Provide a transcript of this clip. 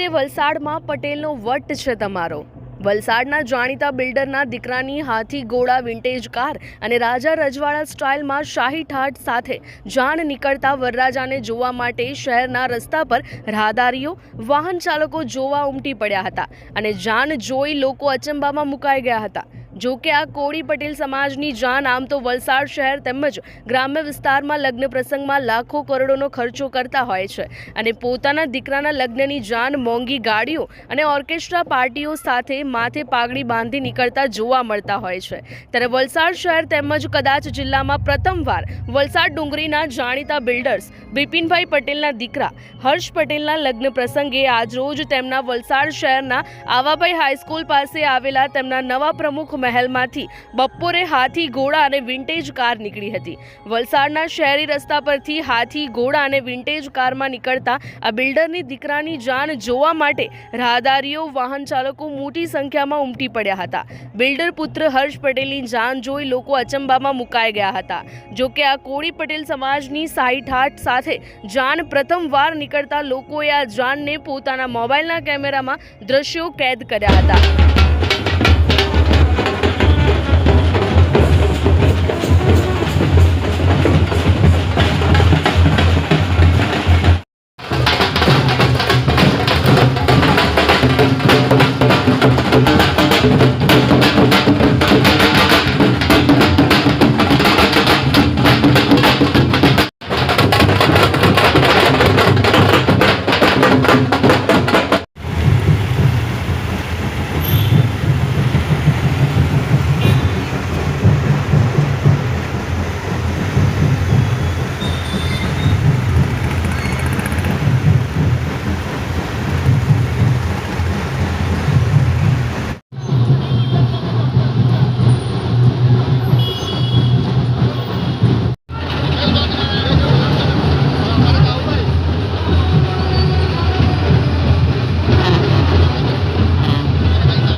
રે વલસાડમાં પટેલનો વટ છે તમારો. વલસાડના જાણીતા બિલ્ડરના દીકરાની હાથી ઘોડા વિન્ટેજ કાર અને રાજા રજવાડા સ્ટાઇલમાં શાહી ઠાટ સાથે જાણ નીકળતા વરરાજાને જોવા માટે શહેરના રસ્તા પર રાહદારીઓ વાહન ચાલકો જોવા ઉમટી પડ્યા હતા અને જાણ જોઈ લોકો અચંબામાં મુકાઈ ગયા હતા. જો કે આ કોળી પટેલ સમાજની જાન, આમ તો વલસાડ શહેર તેમજ ગ્રામ્ય વિસ્તારમાં લગ્ન પ્રસંગમાં લાખો કરોડોનો ખર્ચો કરતા હોય છે અને પોતાના દીકરાના લગ્નની જાન, મોંઘી ગાડીઓ અને ઓર્કેસ્ટ્રા પાર્ટીઓ સાથે માથે પાઘડી બાંધી નીકળતા જોવા મળતા હોય છે. ત્યારે વલસાડ શહેર તેમજ કદાચ જિલ્લામાં પ્રથમવાર વલસાડ ડુંગરીના જાણીતા બિલ્ડર્સ બિપિનભાઈ પટેલના દીકરા હર્ષ પટેલના લગ્ન પ્રસંગે આજરોજ તેમના વલસાડ શહેરના આવાભાઈ હાઈસ્કૂલ પાસે આવેલા તેમના નવા પ્રમુખ મહેલમાંથી બપોરે હાથી ઘોડા અને વિન્ટેજ કાર નીકળી હતી. વલસાડના શહેરી રસ્તા પરથી હાથી ઘોડા અને વિન્ટેજ કારમાં નીકળતા આ બિલ્ડરની દીકરાની જાન જોવા માટે રાહદારીઓ વાહન ચાલકો મોટી સંખ્યામાં ઉમટી પડ્યા હતા. બિલ્ડર પુત્ર હર્ષ પટેલની જાન જોઈ લોકો અચંબામાં મુકાઈ ગયા હતા. જોકે આ કોળી પટેલ સમાજની સાઈ ઠાઠ સાથે જાન પ્રથમવાર નીકળતા લોકોએ આ જાનને પોતાના મોબાઈલના કેમેરામાં દ્રશ્યો કેદ કર્યા હતા.